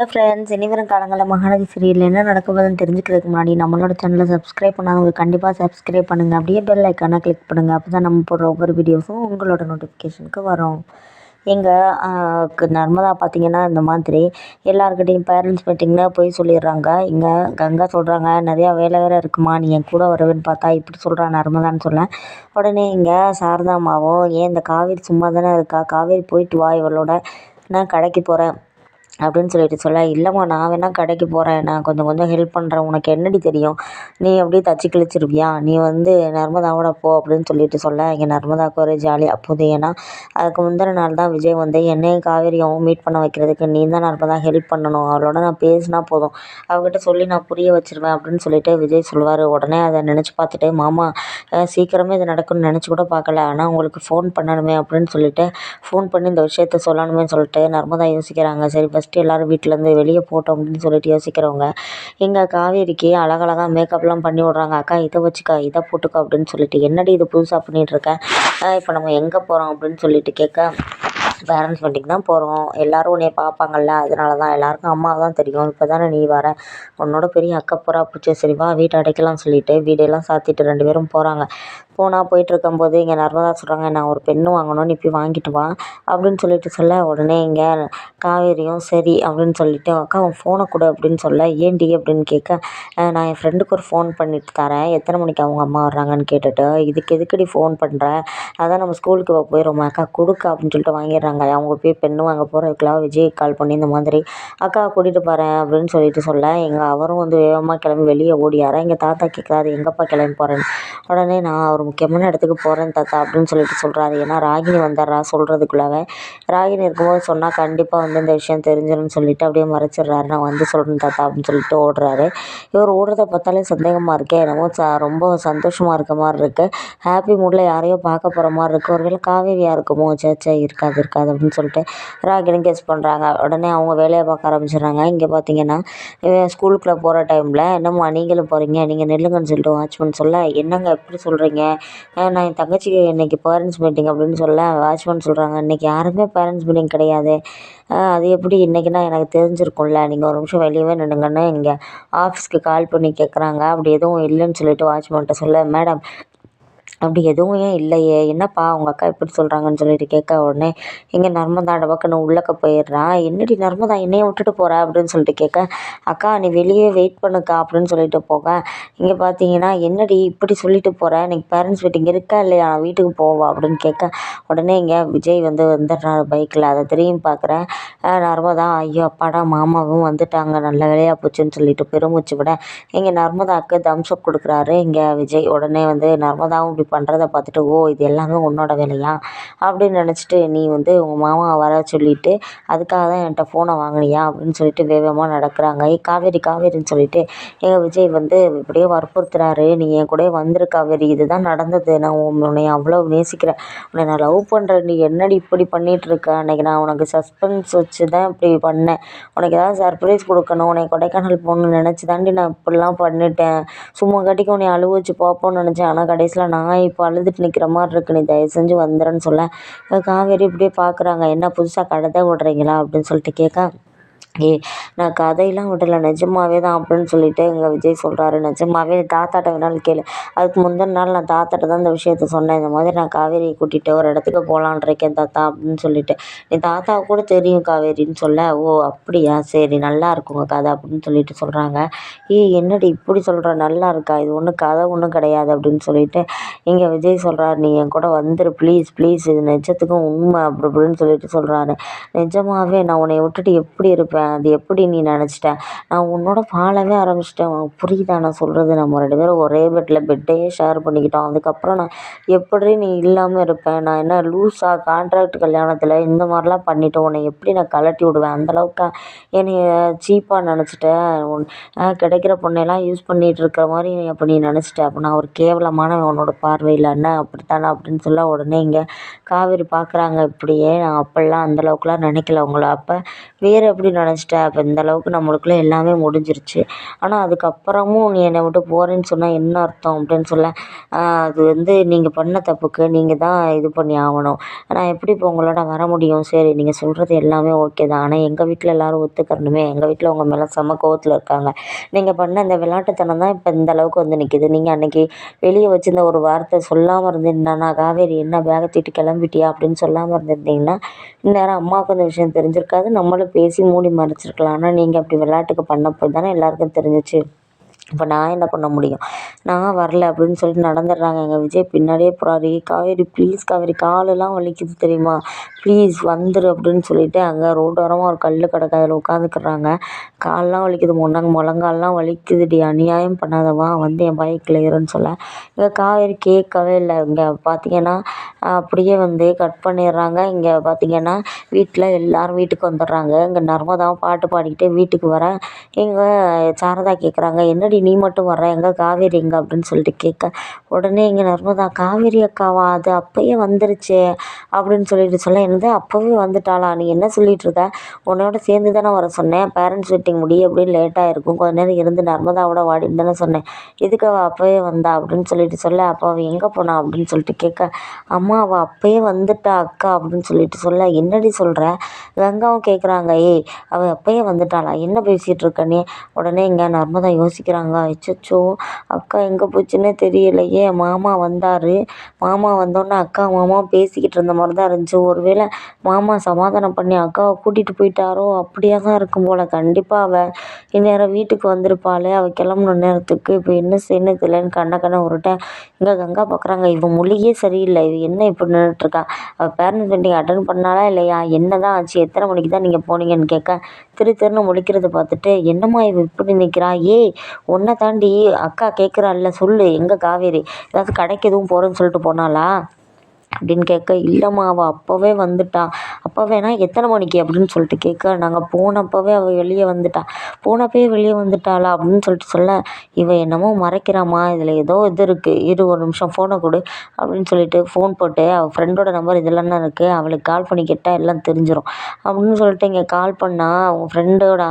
Friends இனி வரும் காலங்களில் மகாநதி சீரியல் என்ன நடக்குதுன்னு தெரிஞ்சுக்கிறதுக்கு முன்னாடி நம்மளோட சேனலை சப்ஸ்கிரைப் பண்ணாதவங்க கண்டிப்பாக சப்ஸ்கிரைப் பண்ணுங்கள் அப்படியே பெல் ஐக்கானை கிளிக் பண்ணுங்கள் அப்போ தான் நம்ம போடுற ஒவ்வொரு வீடியோஸும் உங்களோட நோட்டிஃபிகேஷனுக்கு வரும். எங்கள் நர்மதா பார்த்தீங்கன்னா இந்த மாதிரி எல்லாருக்கிட்டையும் பேரண்ட்ஸ் மீட்டிங்கில் போய் சொல்லிடுறாங்க. இங்கே கங்கா சொல்கிறாங்க நிறையா வேலை வேறு இருக்குமா? நீ என் கூட வரவேன்னு பார்த்தா இப்படி சொல்கிறா நர்மதான்னு சொல்ல. உடனே இங்கே சாரதா அம்மாவும் ஏன் இந்த காவேரி சும்மா தானே இருக்கா? காவேரி போயிட்டு வா இவளோட நான் கடைக்கு போகிறேன் அப்படின்னு சொல்லிட்டு சொல்ல இல்லைம்மா நான் வேணால் கடைக்கு போகிறேன் நான் கொஞ்சம் கொஞ்சம் ஹெல்ப் பண்ணுறேன் உனக்கு என்னடி தெரியும்? நீ அப்படியே தச்சு கிழிச்சிருவியா? நீ வந்து நர்மதாவோட போ அப்படின்னு சொல்லிட்டு சொல்ல இங்கே நர்மதாவுக்கு ஒரு ஜாலி அப்போது. ஏன்னா அதுக்கு முந்தின நாள் தான் விஜய் வந்து என்னையும் காவேரியாவும் மீட் பண்ண வைக்கிறதுக்கு நீ தான் நர்மதா ஹெல்ப் பண்ணணும். அவளோட நான் பேசினா போதும். அவகிட்ட சொல்லி நான் புரிய வச்சிருவேன் அப்படின்னு சொல்லிட்டு விஜய் சொல்லுவார். உடனே அதை நினச்சி பார்த்துட்டு மாமா சீக்கிரமே இது நடக்கும்னு நினச்சி கூட பார்க்கல. ஆனால் உங்களுக்கு ஃபோன் பண்ணணுமே அப்படின்னு சொல்லிட்டு ஃபோன் பண்ணி இந்த விஷயத்த சொல்லணுமே சொல்லிட்டு நர்மதா யோசிக்கிறாங்க. சரி ஃபஸ்ட் ஃபஸ்ட்டு எல்லோரும் வீட்டிலேருந்து வெளியே போட்டோம் அப்படின்னு சொல்லிட்டு யோசிக்கிறவங்க எங்கள் காவேரிக்கு அழகழகாக மேக்கப்லாம் பண்ணி விட்றாங்க. அக்கா இதை வச்சுக்கா இதை போட்டுக்கோ அப்படின்னு சொல்லிட்டு என்னடி இது புதுசாக பண்ணிகிட்ருக்கேன் இப்போ நம்ம எங்கே போகிறோம் அப்படின்னு சொல்லிட்டு கேட்க பேரண்ட்ஸ் மீட்டிங் தான் போகிறோம் எல்லோரும் உன்னைய பார்ப்பாங்கள்ல அதனால தான் எல்லாருக்கும் அம்மா தான் தெரியும். இப்போ தானே நீ வர? உன்னோட பெரிய அக்கா போகிறா பூச்சி சரி வா வீட்டை அடைக்கலாம்னு சொல்லிட்டு வீடெல்லாம் சாத்திட்டு ரெண்டு பேரும் போகிறாங்க போனால் போயிட்டுருக்கும்போது இங்கே நர்மதா சொல்கிறாங்க நான் ஒரு பெண்ணு வாங்கணும் நீ போய் வாங்கிட்டு வா அப்படின்னு சொல்லிட்டு சொல்ல உடனே இங்கே காவேரியும் சரி அப்படின்னு சொல்லிட்டு அக்கா உன் ஃபோனை கொடு அப்படின்னு சொல்ல ஏன்டி? அப்படின்னு கேட்க நான் என் ஃப்ரெண்டுக்கு ஒரு ஃபோன் பண்ணிட்டு தரேன் எத்தனை மணிக்கு அவங்க அம்மா வர்றாங்கன்னு கேட்டுட்டு இதுக்கு எதுக்குடி ஃபோன் பண்ணுற அதான் நம்ம ஸ்கூலுக்கு போயிடுவோம் அக்கா கொடுக்க அப்படின்னு சொல்லிட்டு வாங்கிடுறாங்க அவங்க போய் பெண்ணு வாங்க போகிறதுக்குலாம் விஜய் கால் பண்ணி இந்த மாதிரி அக்கா கூட்டிகிட்டு போகிறேன் அப்படின்னு சொல்லிட்டு சொல்ல எங்கள் அவரும் வந்து வேகமாக கிளம்பி வெளியே ஓடியாரா எங்கள் தாத்தா கேட்குறாரு எங்கப்பா கிளம்பி போகிறேன்னு உடனே நான் அவர் முக்கியமான இடத்துக்கு போகிறேன் தாத்தா அப்படின்னு சொல்லிட்டு சொல்கிறாரு ஏன்னா ராகினி வந்துடுறா சொல்கிறதுக்குள்ளாவே ராகினி இருக்கும்போது சொன்னால் கண்டிப்பாக வந்து இந்த விஷயம் தெரிஞ்சிடும்னு சொல்லிட்டு அப்படியே மறைச்சிடுறாரு. நான் வந்து சொல்கிறேன் தாத்தா அப்படின்னு சொல்லிட்டு ஓடுறாரு. இவர் ஓடுறத பார்த்தாலே சந்தேகமாக இருக்கே என்னமோ ச ரொம்ப சந்தோஷமாக இருக்க மாதிரி இருக்குது ஹாப்பி மூடில் யாரையோ பார்க்க போகிற மாதிரி இருக்குது ஒருவேளை காவேரியாக இருக்குமோ? சே இருக்காது இருக்காது அப்படின்னு சொல்லிட்டு ராகினி கெஸ் பண்ணுறாங்க உடனே அவங்க வேலையை பார்க்க ஆரம்பிச்சிடுறாங்க. இங்கே பார்த்தீங்கன்னா ஸ்கூலுக்குள்ளே போகிற டைமில் என்னம்மா நீங்களும் போகிறீங்க நீங்கள் நெல்லுங்கன்னு சொல்லிட்டு வாட்ச்மேன் சொல்ல என்னங்க எப்படி சொல்கிறீங்க நான் என் தங்கச்சிக்கு இன்றைக்கி பேரண்ட்ஸ் மீட்டிங் அப்படின்னு சொல்ல வாட்ச்மேன் சொல்கிறாங்க இன்றைக்கி யாருமே பேரண்ட்ஸ் மீட்டிங் கிடையாது. அது எப்படி இன்றைக்கினா எனக்கு தெரிஞ்சிருக்கும்ல. நீங்கள் ஒரு நிமிஷம் வெளியவே நின்னுங்கன்னு இங்கே ஆஃபீஸ்க்கு கால் பண்ணி கேட்குறாங்க அப்படி எதுவும் இல்லைன்னு சொல்லிட்டு வாட்ச்மேன்ட்ட சொல்ல மேடம் அப்படி எதுவும் ஏன் இல்லையே? என்னப்பா உங்கள் அக்கா இப்படி சொல்கிறாங்கன்னு சொல்லிட்டு கேட்க உடனே எங்கள் நர்மதா டபக்குன்னு உள்ளக்க போயிடுறான் என்னடி நர்மதா என்னையே விட்டுட்டு போகிற அப்படின்னு சொல்லிட்டு கேட்க அக்கா நீ வெளியே வெயிட் பண்ணுக்கா அப்படின்னு சொல்லிட்டு போக. இங்கே பார்த்தீங்கன்னா என்னடி இப்படி சொல்லிட்டு போகிற எனக்கு பேரண்ட்ஸ் மீட்டிங் இருக்கா இல்லையா? நான் வீட்டுக்கு போவா அப்படின்னு கேட்க உடனே இங்கே விஜய் வந்து வந்துடுறாரு பைக்கில் அதை திரும்பி பார்க்குறேன் நர்மதா ஐயோ அப்பாடா மாமாவும் வந்துட்டாங்க. நல்ல வேலையாக போச்சுன்னு சொல்லிட்டு பெருமூச்சு விட இங்கே நர்மதாவுக்கு தம்ஸ்அப் கொடுக்குறாரு. இங்கே விஜய் உடனே வந்து நர்மதாவும் இப்படி பண்ணுறத பார்த்துட்டு ஓ இது எல்லாமே உன்னோட வேலையா? அப்படின்னு நினச்சிட்டு நீ வந்து உங்கள் மாமாவை வர சொல்லிவிட்டு அதுக்காக தான் என்கிட்ட ஃபோனை வாங்கினியா? அப்படின்னு சொல்லிட்டு வேகமாக நடக்கிறாங்க. ஏ காவேரி காவேரின்னு சொல்லிட்டு எங்கள் விஜய் வந்து இப்படியே வற்புறுத்துறாரு. நீ என் கூட வந்துரு காவேரி. இதுதான் நடந்தது. நான் உன்னை அவ்வளோ நேசிக்கிறேன். உன்னை நான் லவ் பண்ணுறேன் நீ என்னடி இப்படி பண்ணிகிட்ருக்க அன்றைக்கி நான் உனக்கு சஸ்பென்ஸ் வச்சு தான் இப்படி பண்ணேன். உனக்கு ஏதாவது சர்ப்ரைஸ் கொடுக்கணும். உன்னை கொடைக்கானல் போகணுன்னு நினச்சி தாண்டி நான் இப்படிலாம் பண்ணிட்டேன். சும்மா கட்டிக்கு உன்னை அழுவச்சு பார்ப்போன்னு நினச்சேன். ஆனால் கடைசியில் நான் இப்போ அழுதுட்டு நிற்கிற மாதிரி இருக்கு. நீ தயவு செஞ்சு வந்துடுன்னு சொல்ல. காவேரி இப்படியே பார்க்குறாங்க என்ன புதுசாக கடை தான் விட்றீங்களா அப்படின்னு சொல்லிட்டு கேட்க ஏ நான் கதையெல்லாம் விடல. நிஜமாவே தான் அப்படின்னு சொல்லிட்டு எங்கள் விஜய் சொல்கிறாரு நிஜமாவே தாத்தாட்ட வேணாலும் கேளு. அதுக்கு முந்தின நாள் நான் தாத்தாட்ட தான் இந்த விஷயத்த சொன்னேன். இந்த மாதிரி நான் காவேரியை கூட்டிகிட்டு ஒரு இடத்துக்கு போகலான் இருக்கேன் தாத்தா அப்படின்னு சொல்லிவிட்டு நீ தாத்தாவுக்கு கூட தெரியும் காவேரின்னு சொல்ல. ஓ அப்படியா? சரி நல்லா இருக்குங்க கதை அப்படின்னு சொல்லிட்டு சொல்கிறாங்க ஏய் என்னடி இப்படி சொல்கிற நல்லா இருக்கா? இது ஒன்றும் கதை ஒன்றும் கிடையாது அப்படின்னு சொல்லிட்டு இங்கே விஜய் சொல்கிறாரு நீ என் கூட வந்துரு. Please please. இது நிஜத்துக்கும் உண்மை அப்படி அப்படின்னு சொல்லிட்டு சொல்கிறாரு நிஜமாவே நான் உன்னை விட்டுட்டு எப்படி இருப்பேன்? அது எப்படி நீ நினச்சிட்ட? நான் உன்னோட வாழவே ஆரம்பிச்சிட்டேன். உனக்கு புரியுதா? நான் சொல்கிறது நம்ம ரெண்டு பேரும் ஒரே பெட்டில் பெட்டையே ஷேர் பண்ணிக்கிட்டோம். அதுக்கப்புறம் நான் எப்படி நீ இல்லாமல் இருப்பேன் நான் என்ன லூஸாக கான்ட்ராக்ட் கல்யாணத்தில் இந்த மாதிரிலாம் பண்ணிட்டோம் உன்னை எப்படி நான் கழட்டி விடுவேன்? அந்தளவுக்கு என்னைய சீப்பாக நினச்சிட்டேன் கிடைக்கிற பொண்ணையெல்லாம் யூஸ் பண்ணிகிட்டு இருக்கிற மாதிரி அப்போ நீ நினச்சிட்ட? அப்போ நான் ஒரு கேவலமான உன்னோட பார்வையில் என்ன அப்படித்தானே அப்படின்னு சொல்ல உடனே இங்கே காவேரி பார்க்குறாங்க இப்படியே நான் அப்படிலாம் அந்தளவுக்குலாம் நினைக்கல உங்களை. அப்போ வேறு எப்படி நினச்சேன் நினச்சிட்டேன் அப்போ இந்தளவுக்கு நம்மளுக்குள்ளே எல்லாமே முடிஞ்சிருச்சு. ஆனால் அதுக்கப்புறமும் நீ என்னை விட்டு போகிறேன்னு சொன்னால் என்ன அர்த்தம் அப்படின்னு சொல்ல அது வந்து நீங்கள் பண்ண தப்புக்கு நீங்கள் தான் இது பண்ணி ஆகணும். நான் எப்படி இப்போ உங்களோட வர முடியும்? சரி நீங்கள் சொல்கிறது எல்லாமே ஓகே தான். ஆனால் எங்கள் வீட்டில் எல்லோரும் ஒத்துக்கணுமே எங்கள் வீட்டில் உங்கள் மேலே செம கோவத்தில் இருக்காங்க. நீங்கள் பண்ண இந்த விளையாட்டுத்தனம் தான் இப்போ இந்த அளவுக்கு வந்து நிற்கிது நீங்கள் அன்றைக்கி வெளியே வச்சிருந்த ஒரு வார்த்தை சொல்லாமல் இருந்திருந்தானா காவேரி என்ன பேகை தூக்கிட்டு கிளம்பிட்டியா அப்படின்னு சொல்லாமல் இருந்திருந்தீங்கன்னா இந்நேரம் அம்மாவுக்கு அந்த விஷயம் தெரிஞ்சிருக்காது. நம்மளும் பேசி மூடி மறைச்சிருக்கலாம். ஆனால் நீங்கள் அப்படி விளையாட்டுக்கு பண்ண போய் தானே எல்லாருக்கும் தெரிஞ்சிச்சு. இப்போ நான் என்ன பண்ண முடியும்? நான் வரல அப்படின்னு சொல்லிட்டு நடந்துடுறாங்க. எங்கள் விஜய் பின்னாடியே போகிறாரு காவேரி ப்ளீஸ் காவேரி காலெல்லாம் வலிக்குது தெரியுமா? ப்ளீஸ் வந்துரு அப்படின்னு சொல்லிட்டு அங்கே ரோட்டோரமாக ஒரு கல் கிடக்கு. அதில் உட்காந்துக்கிறாங்க. காலெலாம் வலிக்குது. முன்னாங்க முழங்கால்லாம் வலிக்குதுடி. அநியாயம் பண்ணாதவா? வந்து என் பைக்கில் இருன்னு சொல்ல. இங்கே காவேரி கேட்கவே இல்லை. இங்கே பார்த்தீங்கன்னா அப்படியே வந்து கட் பண்ணிடுறாங்க. இங்கே பார்த்தீங்கன்னா வீட்டில் எல்லோரும் வீட்டுக்கு வந்துடுறாங்க. இங்கே நர்மதாவும் பாட்டு பாடிக்கிட்டே வீட்டுக்கு வர இங்கே சாரதா கேட்குறாங்க என்னடி நீ மட்டும் வர்ற எங்கே காவேரி எங்கே அப்படின்னு சொல்லிட்டு கேட்க உடனே இங்கே நர்மதா காவேரி அக்காவா? அது அப்போயே வந்துருச்சு அப்படின்னு சொல்லிட்டு சொல்ல என்னது அப்போவே வந்துட்டாளா? நீ என்ன சொல்லிட்டு இருக்க? உன்னோட சேர்ந்து தானே வர சொன்னேன். பேரண்ட்ஸ் மீட்டிங் முடிய அப்படின்னு லேட்டாக இருக்கும் கொஞ்ச நேரம் இருந்து நர்மதாவோட வாடின்னு தானே சொன்னேன். எதுக்கு அவள் அப்போவே வந்தா? அப்படின்னு சொல்லிட்டு சொல்ல அப்போ அவள் எங்கே போனா? அப்படின்னு சொல்லிட்டு கேட்க அம்மா அவள் அப்போயே வந்துட்டா அக்கா அப்படின்னு சொல்லிட்டு சொல்ல என்னடி சொல்கிற கங்காவும் கேட்குறாங்க ஏய் அவள் அப்போயே வந்துட்டாளா? என்ன பேசிகிட்டு இருக்க நீ? உடனே இங்கே நர்மதா யோசிக்கிறாங்க. அச்சச்சோ அக்கா எங்கே போச்சுன்னே தெரியலையே. மாமா வந்தார். மாமா வந்தோடனே அக்கா மாமா பேசிக்கிட்டு இருந்த மாதிரி தான் இருந்துச்சு. ஒருவேளை மாமா சமாதானம் பண்ணி அக்காவை கூட்டிகிட்டு போயிட்டாரோ? அப்படியே தான் இருக்கும் போல். கண்டிப்பாக அவள் இந்நேரம் வீட்டுக்கு வந்திருப்பாளே. அவள் கிளம்புன நேரத்துக்கு இப்போ என்ன செய்யணும் தெரியலன்னு கண்ண கண்ண உருட்டேன் இங்கே கங்கா பார்க்குறாங்க இவன் மொழியே சரியில்லை. இவ என்ன இப்படி நின்றுட்டுருக்கா அவள் பேரண்ட்ஸ் மீட்டிங் அட்டன் பண்ணாலா இல்லையா? என்ன தான் ஆச்சு? எத்தனை மணிக்கு தான் நீங்கள் போனீங்கன்னு கேட்க திரு திருன்னு முழிக்கிறத பார்த்துட்டு என்னம்மா இவ இப்படி நிற்கிறா ஏய் உன்னை தாண்டி அக்கா கேட்குறாள்ல சொல்லு எங்கே காவேரி? ஏதாவது கடைக்கு எதுவும் போகிறேன்னு சொல்லிட்டு போனாளா? அப்படின்னு கேட்க இல்லைம்மா அவள் அப்போவே வந்துட்டா. அப்போவேனா எத்தனை மணிக்கு? அப்படின்னு சொல்லிட்டு கேட்க நாங்கள் போனப்போவே அவள் வெளியே வந்துட்டா. போனப்பவே வெளியே வந்துட்டாளா? அப்படின்னு சொல்லிட்டு சொல்ல இவள் என்னமோ மறைக்கிறாம்மா. இதில் ஏதோ இது இருக்குது இரு ஒரு நிமிஷம் ஃபோனை கொடு. அப்படின்னு சொல்லிட்டு ஃபோன் போட்டு அவள் ஃப்ரெண்டோட நம்பர் இதெல்லாம் இருக்குது அவளுக்கு கால் பண்ணி கேட்டால் எல்லாம் தெரிஞ்சிடும் அப்படின்னு சொல்லிட்டு இங்கே கால் பண்ணால் அவங்க ஃப்ரெண்டோட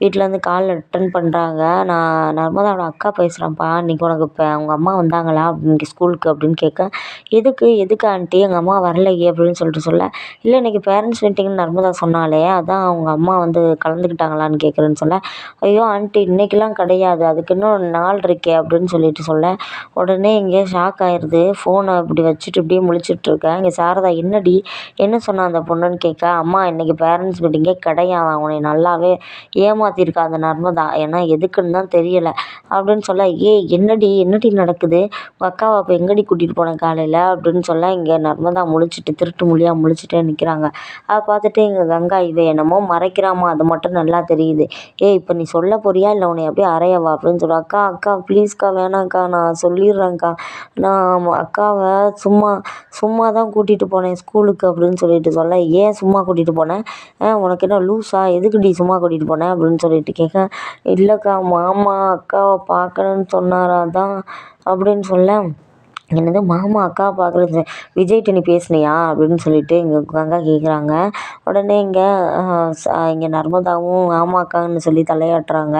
வீட்டிலேருந்து கால் அட்டன் பண்ணுறாங்க நான் நர்மதாவோட அக்கா பேசுகிறேன்ப்பா இன்றைக்கி உனக்கு இப்போ அவங்க அம்மா வந்தாங்களா? அப்படின்னு ஸ்கூலுக்கு அப்படின்னு கேட்க எதுக்கு? எதுக்கு ஆண்ட்டி எங்கள் அம்மா வரலையே அப்படின்னு சொல்லிட்டு சொல்ல இல்லை இன்றைக்கி பேரண்ட்ஸ் மீட்டிங்னு நர்மதா சொன்னாலே அதான் அவங்க அம்மா வந்து கலந்துக்கிட்டாங்களான்னு கேட்குறேன்னு சொல்ல ஐயோ ஆண்ட்டி இன்றைக்கெலாம் கிடையாது அதுக்கு இன்னும் நாள் இருக்கே அப்படின்னு சொல்லிட்டு சொல்ல உடனே இங்கே ஷாக் ஆயிடுது ஃபோனை இப்படி வச்சுட்டு இப்படியே முழிச்சிட்ருக்கேன் இங்கே சாரதா என்னடி என்ன சொன்னான் அந்த பொண்ணுன்னு கேட்க அம்மா இன்றைக்கி பேரண்ட்ஸ் மீட்டிங்கே கிடையாது உன்னை நல்லாவே ஏமாற்றிருக்கா அந்த நர்மதா ஏன்னா எதுக்குன்னு தான் தெரியலை அப்படின்னு சொல்ல ஏய் என்னடி என்னடி நடக்குது? உங்கள் அக்காவை அப்போ எங்கடி கூட்டிகிட்டு போனேன் காலையில்? அப்படின்னு சொல்ல இங்கே இங்கே நர்மதா முழிச்சிட்டு திருட்டு முழியாக முழிச்சிட்டே நிற்கிறாங்க அதை பார்த்துட்டு எங்கள் கங்கா இவ என்னமோ மறைக்கிறாமா? அது மட்டும் நல்லா தெரியுது. ஏய் இப்போ நீ சொல்ல போறியா? இல்லை உன்னை அப்படியே அறையவா அப்படின்னு சொல்லுவா. அக்கா அக்கா ப்ளீஸ்க்கா வேணாம்க்கா நான் சொல்லிடுறேன்க்கா. நான் அக்காவை சும்மா சும்மா தான் கூட்டிகிட்டு போனேன் ஸ்கூலுக்கு அப்படின்னு சொல்லிட்டு சொல்ல. ஏன் சும்மா கூட்டிகிட்டு போனேன் உனக்கு என்ன லூஸா எதுக்குடி சும்மா கூட்டிகிட்டு போனேன் அப்படின்னு சொல்லிட்டு கேட்க. இல்லைக்கா மாமா அக்காவை பார்க்கணுன்னு சொன்னாரா தான் அப்படின்னு சொல்ல. என்னது மாமா அக்கா பார்க்குறது விஜய்கிட்ட நீ பேசுனியா? அப்படின்னு சொல்லிட்டு இங்கே கங்கா கேட்குறாங்க உடனே இங்கே இங்கே நர்மதாவும் ஆமாம் அக்கான்னு சொல்லி தலையாட்டுறாங்க.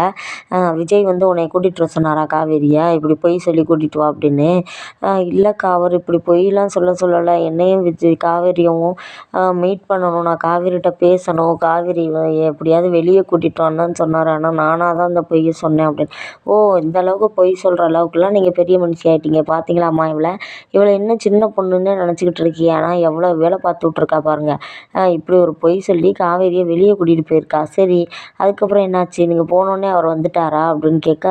விஜய் வந்து உன்னை கூட்டிகிட்டு வர சொன்னாரா காவேரியை? இப்படி பொய் சொல்லி கூட்டிகிட்டு வா அப்படின்னு. இல்லைக்கா அவர் இப்படி பொய்லாம் சொல்ல சொல்லலை. என்னையும் விஜய் காவேரியும் மீட் பண்ணணும். நான் காவேரிகிட்ட பேசணும். காவேரி எப்படியாவது வெளியே கூட்டிகிட்டு வரணும்னு சொன்னார். ஆனால் நானாக தான் அந்த பொய்யை சொன்னேன் அப்படின்னு. ஓ இந்த அளவுக்கு பொய் சொல்கிற அளவுக்குலாம் நீங்கள் பெரிய மனுஷி ஆகிட்டீங்க பார்த்தீங்களாம்மா இவளை இவளை இன்னும் சின்ன பொண்ணுன்னே நினச்சிக்கிட்டு இருக்கியே ஆனால் எவ்வளோ வேலை பார்த்து விட்ருக்கா பாருங்கள் இப்படி ஒரு பொய் சொல்லி காவேரியை வெளியே கூட்டிகிட்டு போயிருக்கா. சரி அதுக்கப்புறம் என்னாச்சு? நீங்கள் போனோடனே அவர் வந்துட்டாரா? அப்படின்னு கேட்க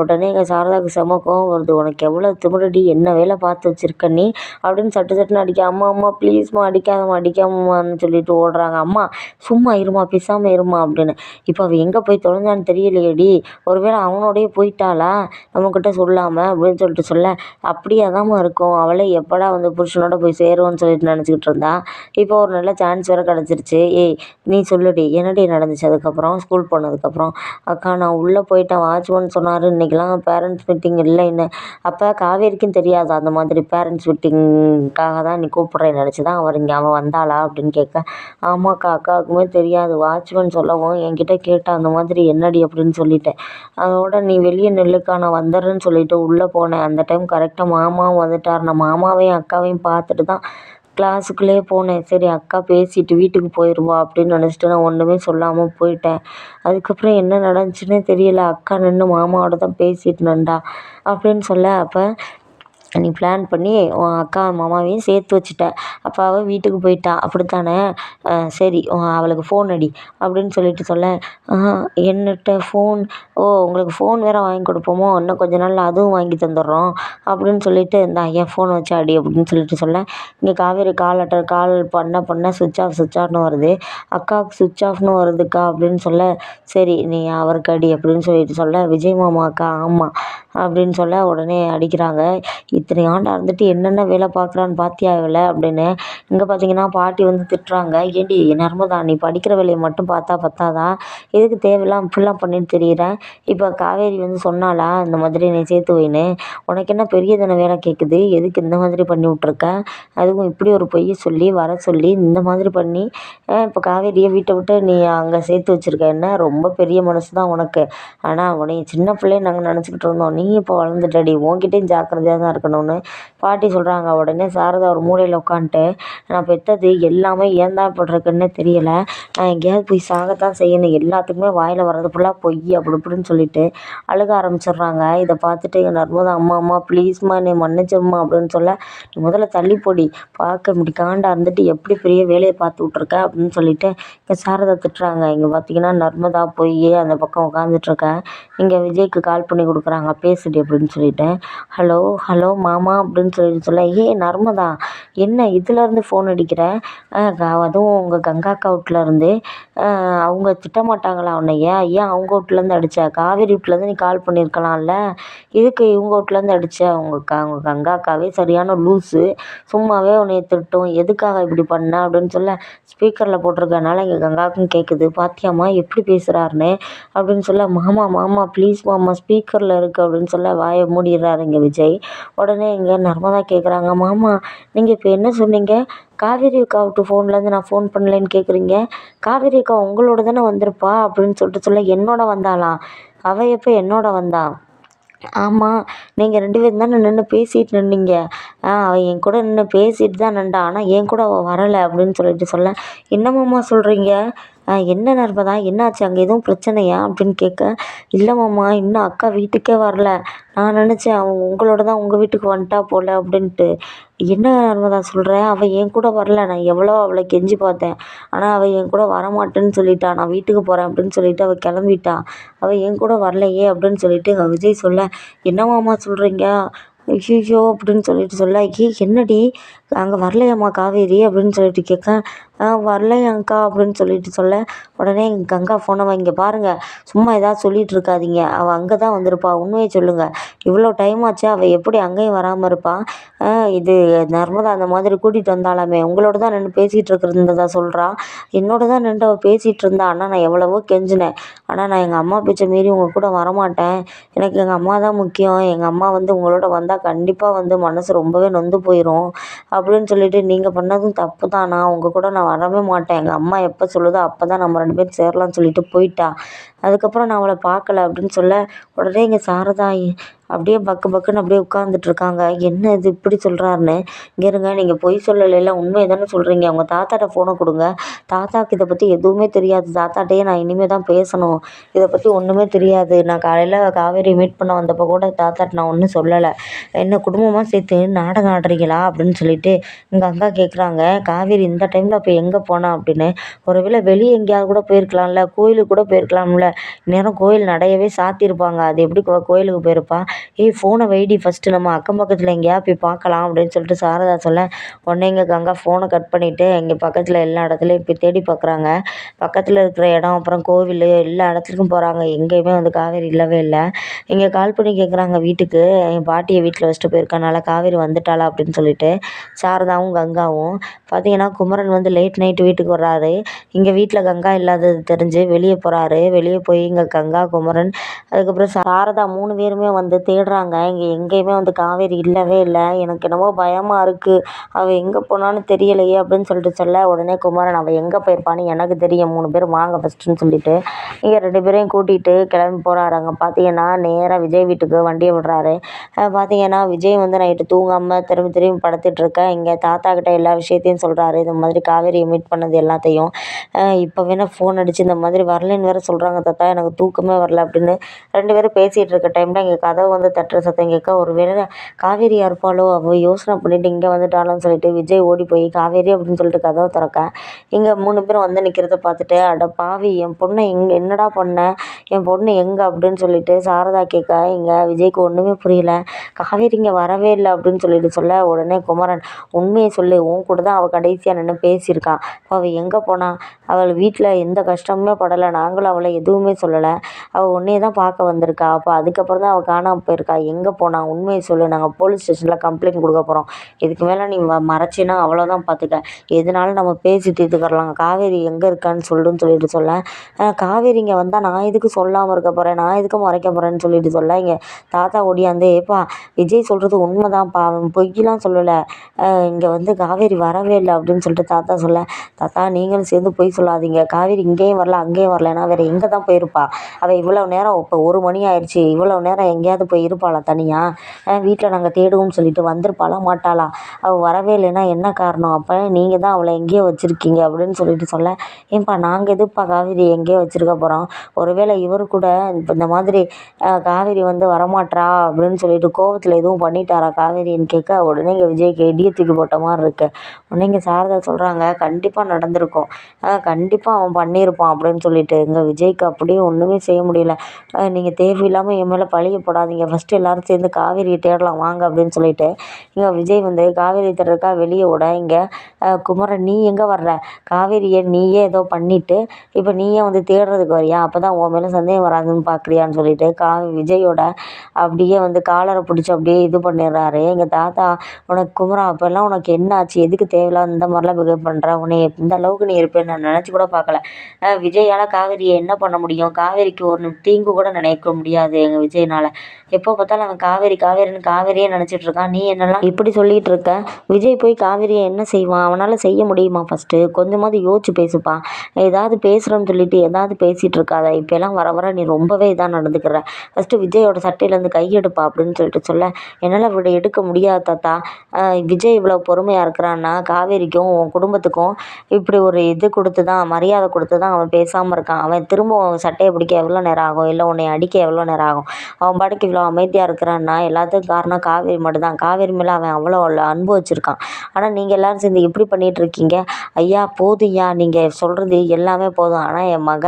உடனே எங்கள் சாரதாவுக்கு செம கோவம் வருது. உனக்கு எவ்வளோ திமிரடி என்ன வேலை பார்த்து வச்சுருக்க நீ? அப்படின்னு சட்டு சட்டுன்னு அடிக்க அம்மா அம்மா ப்ளீஸ்மா அடிக்காதம்மா அடிக்காமம்மான்னு சொல்லிட்டு ஓடுறாங்க. அம்மா சும்மா இருமா பேசாமல் இருமா அப்படின்னு. இப்போ அவள் எங்கே போய் தொலைஞ்சான்னு தெரியலையேடி. ஒருவேளை அவனோடய போயிட்டாளா? நம்மக்கிட்ட சொல்லாமல் அப்படின்னு சொல்லிட்டு சொல்ல அப்படியே தான் பேசாமல் இருக்கும். அவளே எப்படா வந்து புருஷனோட போய் சேருவோன்னு சொல்லிட்டு நினச்சிக்கிட்டு இருந்தா. இப்போ ஒரு நல்ல சான்ஸ் வேறு கிடச்சிருச்சு. ஏய் நீ சொல்லுடி என்னடி நடந்துச்சு அதுக்கப்புறம்? ஸ்கூல் போனதுக்கப்புறம்? அக்கா நான் உள்ளே போயிட்டேன். வாட்ச்மேன் சொன்னார். இன்றைக்கெலாம் பேரண்ட்ஸ் மீட்டிங் இல்லைன்னு அப்போ காவேரிக்கும் தெரியாது. அந்த மாதிரி பேரண்ட்ஸ் மீட்டிங்காக தான் நீ கூப்பிட்றேன்னு நினச்சி தான் அவர் இங்கே அவன் வந்தாளா அப்படின்னு கேட்க ஆமாக்கா அக்காவுக்குமே தெரியாது. வாட்ச்மேன் சொல்லவும் என்கிட்ட கேட்டால் அந்த மாதிரி என்னடி அப்படின்னு சொல்லிட்டேன். அதோட நீ வெளியே நில்லுக்கா நான் வந்துடுறேன்னு சொல்லிட்டு உள்ளே போனேன். அந்த டைம் கரெக்டாக வந்துட்டார். நான் மாமாவையும் அக்காவையும் பார்த்துட்டு தான் கிளாஸுக்குள்ளேயே போனேன். சரி அக்கா பேசிட்டு வீட்டுக்கு போயிடுவா அப்படின்னு நினச்சிட்டு நான் ஒன்றுமே சொல்லாமல் போயிட்டேன். அதுக்கப்புறம் என்ன நடந்துச்சுன்னே தெரியல. அக்கா நின்று மாமாவோட தான் பேசிட்டு நின்றா அப்படின்னு சொல்ல அப்போ நீ பிளான் பண்ணி உன் அக்கா மாமாவையும் சேர்த்து வச்சுட்ட. அப்போ அவள் வீட்டுக்கு போயிட்டா. அப்படித்தானே? சரி அவளுக்கு ஃபோன் அடி. அப்படின்னு சொல்லிட்டு சொல்ல என்னட்ட ஃபோன் ஓ உங்களுக்கு ஃபோன் வேறு வாங்கி கொடுப்போமோ? இன்னும் கொஞ்ச நாளில் அதுவும் வாங்கி தந்துடுறோம். அப்படின்னு சொல்லிட்டு இந்தா என் ஃபோன் வச்சு அடி. அப்படின்னு சொல்லிட்டு சொல்ல இங்கே காவேரி கால் அட்டர் கால் பண்ண பண்ண சுவிட்ச் ஆஃப் சுவிட்ச் ஆஃப்னு வருது. அக்காவுக்கு சுவிட்ச் ஆஃப்னு வருதுக்கா? அப்படின்னு சொல்ல சரி நீ அவருக்கு அடி. அப்படின்னு சொல்லிட்டு சொல்ல விஜய் மாமா அக்கா ஆமாம் அப்படின்னு சொல்ல உடனே அடிக்கிறாங்க. இத்தனை ஆண்டாக இருந்துட்டு என்னென்ன வேலை பார்க்குறான்னு பார்த்தியா இவளை அப்படின்னு. இங்கே பார்த்தீங்கன்னா பாட்டி வந்து திட்டுறாங்க. ஏண்டி நர்மதா நீ படிக்கிற வேலையை மட்டும் பார்த்தா பத்தாதான் எதுக்கு தேவையில்லாம இப்படிலாம் பண்ணிட்டு தெரியுறேன் இப்போ காவேரி வந்து சொன்னாலா இந்த மாதிரி நீ சேர்த்து வைன்னு. உனக்கு என்ன பெரிய தானே வேலை கேட்குது எதுக்கு இந்த மாதிரி பண்ணி விட்ருக்க அதுவும் இப்படி ஒரு பொய்யை சொல்லி வர சொல்லி இந்த மாதிரி பண்ணி இப்போ காவேரியை வீட்டை விட்டு நீ அங்கே சேர்த்து வச்சுருக்க என்ன? ரொம்ப பெரிய மனசு தான் உனக்கு. ஆனால் உனைய சின்ன பிள்ளைய நாங்கள் நினச்சிக்கிட்டு இருந்தோம். நீ இப்போ வளர்ந்துட்டடி. உன்கிட்டயும் ஜாக்கிரதையாக தான் இருக்கணும்னு பாட்டி சொல்கிறாங்க உடனே சாரதா ஒரு மூலையில் உட்காந்துட்டு நான் பெற்றது எல்லாமே ஏன் தான் பட்டிருக்குன்னு தெரியலை. நான் எங்கேயாவது போய் சாகத்தான் செய்யணும். எல்லாத்துக்குமே வாயில் வர்றது ஃபுல்லாக பொய் அப்படி இப்படின்னு சொல்லிட்டு அழுக ஆரம்பிச்சிடுறாங்க. இதை பார்த்துட்டு என் நர்மதா அம்மா அம்மா ப்ளீஸ்மா என்னை மன்னிச்சம்மா அப்படின்னு சொல்ல நீ முதல்ல தள்ளி போடி. பார்க்க இப்படி காண்டா இருந்துட்டு எப்படி பெரிய வேலையை பார்த்து விட்ருக்க அப்படின்னு சொல்லிட்டு இங்கே சாரதா திட்டுறாங்க. இங்கே பார்த்தீங்கன்னா நர்மதா போய் அந்த பக்கம் உட்காந்துட்ருக்கேன் இங்கே விஜய்க்கு கால் பண்ணி கொடுக்குறாங்க. பேசுடி அப்படின்னு சொல்லிட்டேன் ஹலோ ஹலோ மாமா அப்படின்னு சொல்லிட்டு சொல்ல ஏ நர்மதா என்ன இதுலேருந்து ஃபோன் அடிக்கிற? அதுவும் உங்கள் கங்கா அக்கா அவங்க திட்டமாட்டாங்களா உன்னைய ஏன் அவங்க வீட்லேருந்து அடித்த காவேரி வீட்லேருந்து நீ கால் பண்ணியிருக்கலாம்ல இதுக்கு இவங்க வீட்லேருந்து அடித்த அவங்க க கங்காக்காவே கங்கா அக்காவே சரியான லூஸு சும்மாவே உன்னைய திட்டும். எதுக்காக இப்படி பண்ண? அப்படின்னு சொல்ல ஸ்பீக்கரில் போட்டிருக்கனால எங்கள் கங்காவுக்கும் கேட்குது பாத்தியாம்மா எப்படி பேசுகிறாருன்னு அப்படின்னு சொல்ல மாமா மாமா ப்ளீஸ் மாமா ஸ்பீக்கரில் இருக்குது அப்படின்னு அப்படின்னு சொல்ல வாயை மூடிடுறாரு இங்கே விஜய். உடனே இங்கே நர்மதா கேட்குறாங்க மாமா நீங்கள் இப்போ என்ன சொன்னீங்க? காவேரி அக்கா விட்டு ஃபோன்லேருந்து நான் ஃபோன் பண்ணலைன்னு கேட்குறீங்க காவேரி அக்கா உங்களோட தானே வந்திருப்பா? அப்படின்னு சொல்லிட்டு சொல்ல என்னோட வந்தாளாம் அவள் எப்போ என்னோட வந்தா? ஆமாம் நீங்கள் ரெண்டு பேரும் தானே நின்று பேசிகிட்டு நின்னீங்க. ஆ அவள் என் கூட நின்று பேசிட்டு தான் நின்றா. ஆனால் என் கூட அவள் வரலை. அப்படின்னு சொல்லிட்டு சொல்ல என்னமாம்மா சொல்கிறீங்க என்ன நர்மதா என்னாச்சு? அங்கே எதுவும் பிரச்சனையா? அப்படின்னு கேட்க இல்லை மாமா இன்னும் அக்கா வீட்டுக்கே வரல. நான் நினச்சேன் அவன் உங்களோட தான் உங்கள் வீட்டுக்கு வந்துட்டா போல் அப்படின்ட்டு. என்ன நர்மதா சொல்கிற அவள் என் கூட வரல. நான் எவ்வளோ அவளை கெஞ்சி பார்த்தேன். ஆனால் அவள் என் கூட வரமாட்டேன்னு சொல்லிட்டா. நான் வீட்டுக்கு போகிறேன் அப்படின்னு சொல்லிட்டு அவள் கிளம்பிட்டா. அவள் என் கூட வரலையே அப்படின்னு சொல்லிட்டு எங்கள் விஜய் சொல்ல என்ன மாமா சொல்கிறீங்க ஐயோ அப்படின்னு சொல்லிட்டு சொல்ல ஏய் என்னடி? அங்கே வரலையாம்மா காவேரி அப்படின்னு சொல்லிட்டு கேட்க வரலையாங்க்கா அப்படின்னு சொல்லிட்டு சொல்ல உடனே எங்கள் கங்கா ஃபோனை இங்கே பாருங்கள் சும்மா ஏதாவது சொல்லிட்டு இருக்காதீங்க. அவள் அங்கே தான் வந்திருப்பா. உண்மையை சொல்லுங்கள் இவ்வளோ டைம் ஆச்சு அவள் எப்படி அங்கேயும் வராமல் இருப்பாள் இது நர்மதா அந்த மாதிரி கூட்டிகிட்டு வந்தாலாமே உங்களோட தான் நின்று பேசிகிட்டு இருக்கிறதா சொல்கிறா என்னோட தான் நின்று அவள் பேசிகிட்டு இருந்தா. ஆனால் நான் எவ்வளவோ கெஞ்சினேன். ஆனால் நான் எங்கள் அம்மா பேச்சை மீறி உங்கள் கூட வரமாட்டேன். எனக்கு எங்கள் அம்மா தான் முக்கியம். எங்கள் அம்மா வந்து உங்களோட வந்தால் கண்டிப்பாக வந்து மனசு ரொம்பவே நொந்து போயிடும் அப்படின்னு சொல்லிட்டு நீங்கள் பண்ணதும் தப்பு தான் நான் உங்கள் கூட நான் வரவே மாட்டேன். எங்கள் அம்மா எப்போ சொல்லுதோ அப்போ தான் நம்ம ரெண்டு பேரும் சேரலாம்னு சொல்லிட்டு போயிட்டா. அதுக்கப்புறம் நான் அவளை பார்க்கல அப்படின்னு சொல்ல உடனே இங்கே சாரதா அப்படியே பக்கு பக்குன்னு அப்படியே உட்காந்துட்ருக்காங்க என்ன இது இப்படி சொல்கிறாருன்னு இங்கே இருங்க நீங்கள் பொய் சொல்லலைல உண்மையை தானே சொல்கிறீங்க அவங்க தாத்தாட்ட ஃபோனை கொடுங்க. தாத்தாவுக்கு இதை பற்றி எதுவுமே தெரியாது. தாத்தாட்டையே நான் இனிமேல் தான் பேசணும். இதை பற்றி ஒன்றுமே தெரியாது. நான் காலையில் காவேரி மீட் பண்ண வந்தப்போ கூட தாத்தாட்ட நான் ஒன்றும் சொல்லலை. என்ன குடும்பமாக சேர்த்து நாடகம் ஆடுறீங்களா அப்படின்னு சொல்லிட்டு எங்கள் அக்கா கேட்குறாங்க காவேரி இந்த டைமில் அப்போ எங்கே போனா அப்படின்னு. ஒருவேளை வெளியே எங்கேயாவது கூட போயிருக்கலாம்ல கோயிலுக்கு கூட போயிருக்கலாம்ல. இந்நேரம் கோயில் நடையவே சாத்தியிருப்பாங்க. அது எப்படி கோயிலுக்கு போயிருப்பா? ஏய் ஃபோனை வைடி ஃபஸ்ட்டு நம்ம அக்கம் பக்கத்தில் எங்கேயா போய் பார்க்கலாம் அப்படின்னு சொல்லிட்டு சாரதா சொல்ல உடனே இங்கே கங்கா ஃபோனை கட் பண்ணிவிட்டு எங்கள் பக்கத்தில் எல்லா இடத்துலையும் போய் தேடி பார்க்குறாங்க. பக்கத்தில் இருக்கிற இடம் அப்புறம் கோவில் எல்லா இடத்துக்கும் போகிறாங்க எங்கேயுமே வந்து காவேரி இல்லவே இல்லை. இங்கே கால் பண்ணி கேட்குறாங்க வீட்டுக்கு. என் பாட்டியை வீட்டில் வச்சுட்டு போயிருக்கனால காவேரி வந்துட்டாளா? அப்படின்னு சொல்லிட்டு சாரதாவும் கங்காவும் பார்த்தீங்கன்னா குமரன் வந்து லேட் நைட்டு வீட்டுக்கு வர்றாரு. இங்கே வீட்டில் கங்கா இல்லாதது தெரிஞ்சு வெளியே போகிறாரு வெளியே போய் இங்கே கங்கா குமரன் அதுக்கப்புறம் சாரதா மூணு பேருமே வந்து தேடுறாங்க. இங்கே எங்கேயுமே வந்து காவேரி இல்லவே இல்லை. எனக்கு என்னமோ பயமாக இருக்குது அவள் எங்கே போனான்னு தெரியலையே அப்படின்னு சொல்லிட்டு சொல்ல உடனே குமரன் அவள் எங்கே போயிருப்பான்னு எனக்கு தெரியும். மூணு பேர் வாங்க ஃபஸ்ட்டுன்னு சொல்லிட்டு இங்கே ரெண்டு பேரையும் கூட்டிகிட்டு கிளம்பி போகிறாரு அங்கே பார்த்தீங்கன்னா நேராக விஜய் வீட்டுக்கு வண்டியை விடுறாரு. பார்த்தீங்கன்னா விஜய் வந்து நைட்டு தூங்காமல் திரும்பி திரும்பி படுத்துட்ருக்கேன் இங்கே தாத்தா கிட்ட எல்லா விஷயத்தையும் சொல்கிறாரு இந்த மாதிரி காவேரியை மீட் பண்ணது எல்லாத்தையும். இப்போ வேணால் ஃபோன் அடித்து இந்த மாதிரி வரலன்னு வேறு சொல்கிறாங்க தாத்தா எனக்கு தூக்கமே வரல அப்படின்னு ரெண்டு பேரும் பேசிகிட்டு இருக்க டைமில் இங்கே கதவு வந்து தட்டுற சத்தம் கேட்க ஒரு வேளை காவேரியா இருப்பாளோ அவள் யோசனை பண்ணிட்டு இங்கே வந்துட்டாலும் சொல்லிட்டு விஜய் ஓடி போய் காவேரி அப்படின்னு சொல்லிட்டு கதவை திறக்க இங்கே மூணு பேரும் வந்து நிற்கிறத பார்த்துட்டு அட பாவி என் பொண்ணை எங்கே என்னடா பண்ண? என் பொண்ணு எங்கே? அப்படின்னு சொல்லிட்டு சாரதா கேட்க இங்கே விஜய்க்கு ஒன்றுமே புரியல. காவேரி இங்கே வரவே இல்லை. அப்படின்னு சொல்லிட்டு சொல்ல உடனே குமரன் உண்மையை சொல்லு உன் கூட தான் அவள் கடைசியாக நின்று பேசியிருக்கா. அவள் எங்கே போனா? அவள் வீட்டில் எந்த கஷ்டமுமே படலை. நாங்களும் அவளை எதுவும் சொல்லலை. அவள் உன்னையே தான் பார்க்க வந்திருக்கா. அப்போ அதுக்கப்புறம் தான் அவள் காணாமல் போயிருக்கா. எங்கே போனா? உண்மையை சொல்லு. நாங்கள் போலீஸ் ஸ்டேஷனில் கம்ப்ளைண்ட் கொடுக்க போகிறோம் இதுக்கு மேலே நீ மறைச்சின்னா அவ்வளோதான் பார்த்துக்க எதுனாலும் நம்ம பேசி தீர்த்துக்கிறலாம். காவேரி எங்கே இருக்கான்னு சொல்லுன்னு சொல்லிட்டு சொல்ல. காவேரி இங்கே வந்தால் நான் எதுக்கு சொல்லாமல் இருக்க போகிறேன் நான் எதுக்கு மறைக்க போகிறேன்னு சொல்லிட்டு சொல்ல. இங்கே தாத்தா ஓடியாந்து ஏப்பா விஜய் சொல்கிறது உண்மைதான்ப்பா அவன் பொய்யெலாம் சொல்லலை. இங்கே வந்து காவேரி வரவே இல்லை. அப்படின்னு சொல்லிட்டு தாத்தா சொல்ல. தாத்தா நீங்களும் சேர்ந்து பொய் சொல்லாதீங்க. காவேரி இங்கேயும் வரல அங்கேயும் வரலன்னா வேறு எங்கே தான் போயிருப்பா. அவள் இவ்வளோ நேரம் இப்போ ஒரு மணி ஆயிடுச்சு. இவ்வளோ நேரம் எங்கேயாவது போய் இருப்பாளா தனியாக வீட்டில் நாங்கள் தேடுவோம்னு சொல்லிட்டு வந்திருப்பாளா? மாட்டாளா? அவள் வரவே இல்லைன்னா என்ன காரணம்? அப்போ நீங்கள் தான் அவளை எங்கேயோ வச்சுருக்கீங்க அப்படின்னு சொல்லிட்டு சொல்ல ஏன்பா நாங்கள் எதுப்பா காவேரி எங்கேயோ வச்சுருக்க போகிறோம் ஒருவேளை இவர் கூட இப்போ இந்த மாதிரி காவேரி வந்து வரமாட்டா அப்படின்னு சொல்லிட்டு கோவத்தில் எதுவும் பண்ணிட்டாரா காவேரின்னு கேட்க உடனே இங்கே விஜய்க்கு இடியை தூக்கி போட்ட மாதிரி இருக்கு. உடனே இங்கே சாரதா சொல்கிறாங்க கண்டிப்பாக நடந்திருக்கும். கண்டிப்பாக அவன் பண்ணியிருப்பான் அப்படின்னு சொல்லிட்டு இங்கே விஜய்க்கு அப்படியே ஒன்றுமே செய்ய முடியல. நீங்கள் தேவையில்லாமல் என் மேலே பழிய போடாதீங்க. ஃபஸ்ட்டு எல்லோரும் சேர்ந்து காவேரியை தேடலாம். வாங்க அப்படின்னு சொல்லிட்டு இங்கே விஜய் வந்து காவேரி தேடுறதுக்காக வெளியே விட இங்கே குமரன் நீ எங்கே வர்ற? காவேரியை நீயே ஏதோ பண்ணிவிட்டு இப்போ நீயே வந்து தேடுறதுக்கு வரியா? அப்போ தான் உன் மேலே சந்தேகம் வராதுன்னு பார்க்குறியான்னு சொல்லிட்டு கா விஜயோட அப்படியே வந்து காலரை பிடிச்சி அப்படியே இது பண்ணிடுறாரு. எங்கள் தாத்தா உனக்கு குமரா அப்போல்லாம் உனக்கு என்ன ஆச்சு? எதுக்கு தேவையில்லாத இந்த மாதிரிலாம் பிஹேவ் பண்ணுற உன்னை இந்த அளவுக்கு நீ இருப்பேன்னு நான் நினச்சி கூட பார்க்கல. விஜயால் காவேரியை என்ன பண்ண முடியும்? முடியும். காவேரிக்கு ஒரு தீங்கு கூட நினைக்க முடியாது எங்கள் விஜய்னால். எப்போ பார்த்தாலும் அவன் காவேரி காவேரின்னு காவேரியே நினச்சிட்டு இருக்கான். நீ என்னெல்லாம் இப்படி சொல்லிகிட்டு இருக்க? விஜய் போய் காவேரியை என்ன செய்வான்? அவனால் செய்ய முடியுமா ஃபஸ்ட்டு கொஞ்சமாவது யோசிச்சு பேசுப்பா. ஏதாவது பேசுகிறோன்னு சொல்லிட்டு ஏதாவது பேசிகிட்டு இருக்காத. இப்போலாம் வர வர நீ ரொம்பவே இதாக நடந்துக்கிற. ஃபஸ்ட்டு விஜயோட சட்டையிலேருந்து கையெடுப்பா அப்படின்னு சொல்லிட்டு சொல்ல. என்னால் இப்படி எடுக்க முடியாது தாத்தா. விஜய் இவ்வளோ பொறுமையாக இருக்கிறான்னா காவேரிக்கும் உன் குடும்பத்துக்கும் இப்படி ஒரு இது கொடுத்து தான் மரியாதை கொடுத்து தான் அவன் பேசாமல் இருக்கான். அவன் திரும்ப ஆகும் சட்டையை பிடிக்க எவ்வளோ நேரம் ஆகும்? இல்லை உன்னை அடிக்க எவ்வளோ நேரம் ஆகும்? அவன் பாட்டுக்கு இவ்வளோ அமைதியாக இருக்கிறான்னா எல்லாத்துக்கும் காரணம் காவேரி மட்டும்தான். காவேரி மேலே அவன் அவ்வளோ அன்பு வச்சுருக்கான். ஆனால் நீங்கள் எல்லோரும் சேர்ந்து இப்படி பண்ணிகிட்டு இருக்கீங்க? ஐயா போதும்யா நீங்கள் சொல்கிறது எல்லாமே போதும். ஆனால் என் மக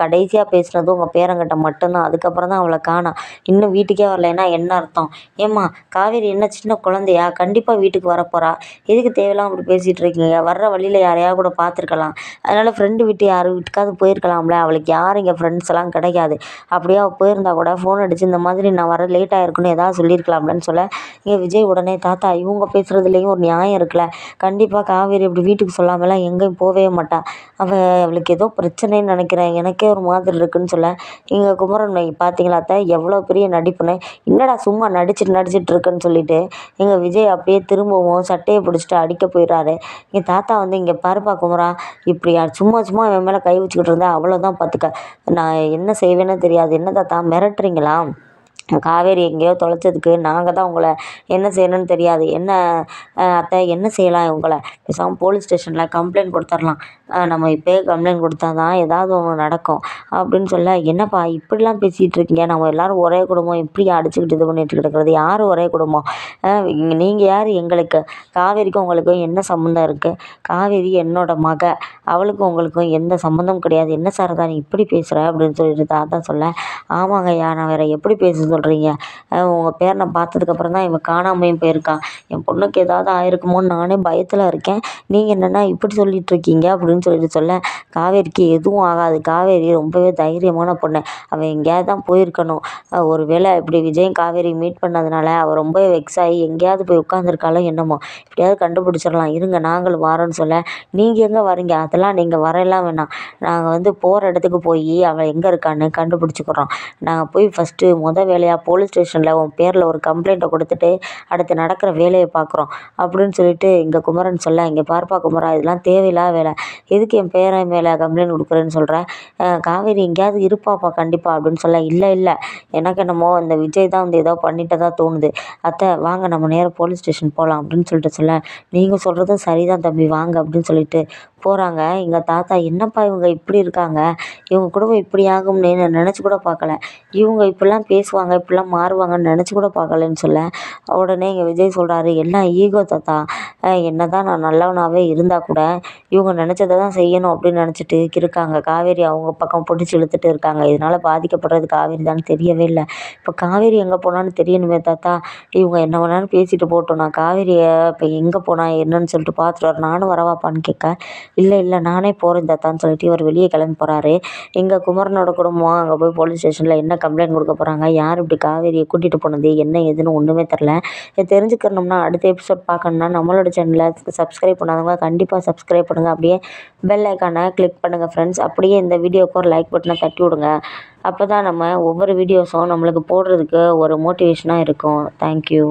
கடைசியாக பேசுனது உங்கள் பேரங்கிட்ட மட்டும்தான். அதுக்கப்புறம் தான் அவளை காணோம் இன்னும் வீட்டுக்கே வரலைன்னா என்ன அர்த்தம்? ஏம்மா காவேரி என்ன சின்ன குழந்தையா? கண்டிப்பாக வீட்டுக்கு வரப்போகிறா எதுக்கு தேவையில்லாம அப்படி பேசிகிட்டு இருக்கீங்க? வர்ற வழியில் யாரையாவது கூட பார்த்துருக்கலாம். அதனால் ஃப்ரெண்டு வீட்டு யார் வீட்டுக்காவது போயிருக்கலாம்ல அவளுக்கு யாரும் இங்கே ஃப்ரெண்ட்ஸ் எல்லாம் கிடைக்காது. அப்படியே அவள் போயிருந்தா கூட ஃபோன் அடித்து இந்த மாதிரி நான் வர லேட் ஆகிருக்குன்னு ஏதாவது சொல்லியிருக்கலாம்லன்னு சொல்ல இங்கே விஜய் உடனே தாத்தா இவங்க பேசுகிறதுலேயும் ஒரு நியாயம் இருக்குல்ல. கண்டிப்பாக காவேரி இப்படி வீட்டுக்கு சொல்லாமலாம் எங்கேயும் போகவே மாட்டாள் அவள் அவளுக்கு ஏதோ பிரச்சனைன்னு நினைக்கிறேன். எனக்கே ஒரு மாதிரி இருக்குன்னு சொல்ல இங்கே குமரன் பார்த்தீங்களா அத்தை? எவ்வளோ பெரிய நடிப்புன்னு. என்னடா சும்மா நடிச்சிட்டு நடிச்சிட்டு இருக்குன்னு சொல்லிட்டு எங்கள் விஜய் அப்படியே திரும்பவும் சட்டையை பிடிச்சிட்டு அடிக்க போயிடுறாரு. எங்கள் தாத்தா வந்து இங்கே பாருப்பா குமரா இப்படி சும்மா சும்மா என் மேலே கை வச்சுக்கிட்டு இருந்தா அவ்வளோதான் பார்த்துக்க நான் என்ன செய்வேன்னு தெரியாது. என்ன தாத்தா மிரட்டுறீங்களா? காவேரி எங்கேயோ தொலைச்சதுக்கு நாங்கள் தான் உங்களை என்ன செய்யணும்னு தெரியாது. என்ன அத்தை என்ன செய்யலாம் உங்களை பேசாமல் போலீஸ் ஸ்டேஷனில் கம்ப்ளைண்ட் கொடுத்துர்லாம் நம்ம இப்போயே கம்ப்ளைண்ட் கொடுத்தா தான் ஏதாவது ஒன்று நடக்கும். அப்படின்னு சொல்ல என்னப்பா இப்படிலாம் பேசிகிட்டு இருக்கீங்க? நம்ம எல்லோரும் ஒரே குடும்பம். இப்படி அடிச்சுக்கிட்டு இது பண்ணிட்டு கிடக்கிறது. யார் ஒரே குடும்பம்? நீங்கள் யார்? எங்களுக்கு. காவேரிக்கும் உங்களுக்கும் என்ன சம்மந்தம் இருக்குது காவேரி என்னோட மக. அவளுக்கும் உங்களுக்கும் எந்த சம்மந்தமும் கிடையாது. என்ன சாரதா நீ இப்படி பேசுகிற அப்படின்னு சொல்லிட்டு தாத்தா சொல்ல ஆமாங்க ஐயா நான் வேறு எப்படி பேசுது சொல்கிறீங்க உங்கள் பேரனை பார்த்ததுக்கப்புறம் தான் இவன் காணாமையும் போயிருக்கான் என் பொண்ணுக்கு ஏதாவது ஆயிருக்குமோன்னு நானே பயத்தில் இருக்கேன். நீங்கள் என்னென்னா இப்படி சொல்லிகிட்ருக்கீங்க அப்படின்னு சொல்லிட்டு சொல்ல. காவேரிக்கு எதுவும் ஆகாது. காவேரி ரொம்பவே தைரியமான பொண்ணு. அவள் எங்கேயாவது தான் போயிருக்கணும். ஒரு வேளை இப்படி விஜயும் காவேரி மீட் பண்ணதுனால அவள் ரொம்ப வெக்ஸ் ஆகி எங்கேயாவது போய் உட்காந்துருக்காளோ என்னமோ. எப்படியாவது கண்டுபிடிச்சிடலாம். இருங்க நாங்களும் வரோன்னு சொல்ல. நீங்கள் எங்கே வரீங்க? அதெல்லாம் நீங்கள் வரலாம் வேணாம். நாங்கள் வந்து போகிற இடத்துக்கு போய் அவள் எங்கே இருக்கான்னு கண்டுபிடிச்சிக்கிறோம். நாங்கள் போய் ஃபஸ்ட்டு மொதல் இல்லையா? போலீஸ் ஸ்டேஷனில் உன் பேரில் ஒரு கம்ப்ளைண்ட்டை கொடுத்துட்டு அடுத்து நடக்கிற வேலையை பார்க்குறோம். அப்படின்னு சொல்லிட்டு இங்கே குமரன் சொல்ல இங்கே பார்ப்பா குமரா இதெல்லாம் தேவையில்லாத வேலை. எதுக்கு என் பேரன் மேலே கம்ப்ளைண்ட் கொடுக்குறேன்னு சொல்கிறேன் காவேரி எங்கேயாவது இருப்பாப்பா கண்டிப்பாக அப்படின்னு சொல்ல இல்லை இல்லை. எனக்கு என்னமோ இந்த விஜய் தான் வந்து ஏதோ பண்ணிட்டதா தோணுது. அத்தை வாங்க நம்ம நேராக போலீஸ் ஸ்டேஷன் போகலாம் அப்படின்னு சொல்லிட்டு சொல்ல நீங்கள் சொல்கிறதும் சரிதான் தம்பி வாங்க. அப்படின்னு சொல்லிட்டு போகிறாங்க எங்கள் தாத்தா என்னப்பா இவங்க இப்படி இருக்காங்க? இவங்க குடும்பம் இப்படி ஆகும்னு நான் நினச்சி கூட பார்க்கல. இவங்க இப்படிலாம் பேசுவாங்க இப்படிலாம் மாறுவாங்கன்னு நினச்சி கூட பார்க்கலன்னு சொல்ல உடனே எங்கள் விஜய் சொல்கிறாரு எல்லாம் ஈகோ தாத்தா? என்ன தான் நான் நல்லவனாகவே இருந்தால் கூட இவங்க நினச்சதை தான் செய்யணும் அப்படின்னு நினச்சிட்டு இருக்காங்க. காவேரி அவங்க பக்கம் பிடிச்சி இழுத்துட்டு இருக்காங்க. இதனால் பாதிக்கப்படுறது காவேரி தான் தெரியவே இல்லை. இப்போ காவேரி எங்கே போனான்னு தெரியணுமே தாத்தா. இவங்க என்ன வேணாலும் பேசிட்டு போட்டோம் நான் காவேரியை இப்போ எங்கே போனா என்னன்னு சொல்லிட்டு பார்த்துட்டு வர நானும் வரவாப்பான்னு கேட்க இல்லை இல்லை நானே போகிறேன் தாத்தான்னு சொல்லிட்டு இவர் வெளியே கிளம்பி போகிறாரு எங்கள் குமரனோட குடும்பம் அங்கே போய் போலீஸ் ஸ்டேஷனில் என்ன கம்ப்ளைண்ட் கொடுக்க போகிறாங்க யார் இப்படி காவேரியை கூட்டிகிட்டு போனது? என்ன ஏதுன்னு ஒன்றுமே தெரில இதை தெரிஞ்சுக்கணும்னா அடுத்த எபிசோட் பார்க்கணுன்னா நம்மளோட சேனலை சப்ஸ்கிரைப் பண்ணாதவங்க கண்டிப்பாக சப்ஸ்கிரைப் பண்ணுங்கள் அப்படியே பெல் ஐக்கானை கிளிக் பண்ணுங்கள் ஃப்ரெண்ட்ஸ் அப்படியே இந்த வீடியோக்கு ஒரு லைக் பட்டனை தட்டி விடுங்க. அப்போ தான் நம்ம ஒவ்வொரு வீடியோஸும் நம்மளுக்கு போடுறதுக்கு ஒரு மோட்டிவேஷனாக இருக்கும். தேங்க்யூ